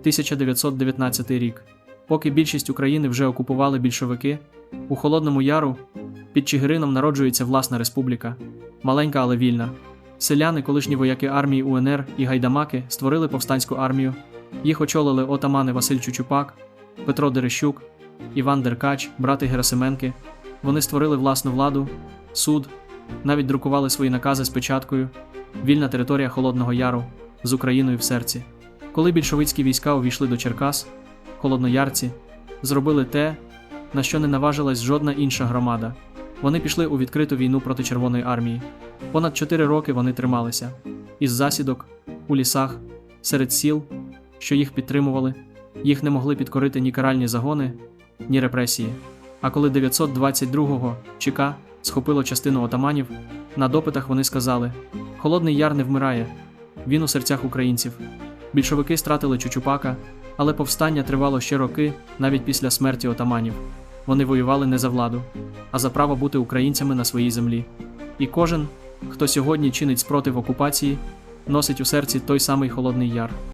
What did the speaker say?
1919 рік. Поки більшість України вже окупували більшовики, у Холодному Яру під Чигирином народжується власна республіка, маленька, але вільна. Селяни, колишні вояки армії УНР і гайдамаки створили повстанську армію. Їх очолили отамани Василь Чучупак, Петро Дерещук, Іван Деркач, брати Герасименки. Вони створили власну владу, суд, навіть друкували свої накази з печаткою. Вільна територія Холодного Яру з Україною в серці. Коли більшовицькі війська увійшли до Черкас, холодноярці зробили те, на що не наважилась жодна інша громада. Вони пішли у відкриту війну проти Червоної армії. Понад чотири роки вони трималися із засідок, у лісах, серед сіл, що їх підтримували, їх не могли підкорити ні каральні загони, ні репресії. А коли 922-го ЧК схопило частину отаманів, на допитах вони сказали: Холодний Яр не вмирає, він у серцях українців. Більшовики стратили Чучупака, але повстання тривало ще роки, навіть після смерті отаманів. Вони воювали не за владу, а за право бути українцями на своїй землі. І кожен, хто сьогодні чинить спротив окупації, носить у серці той самий Холодний Яр.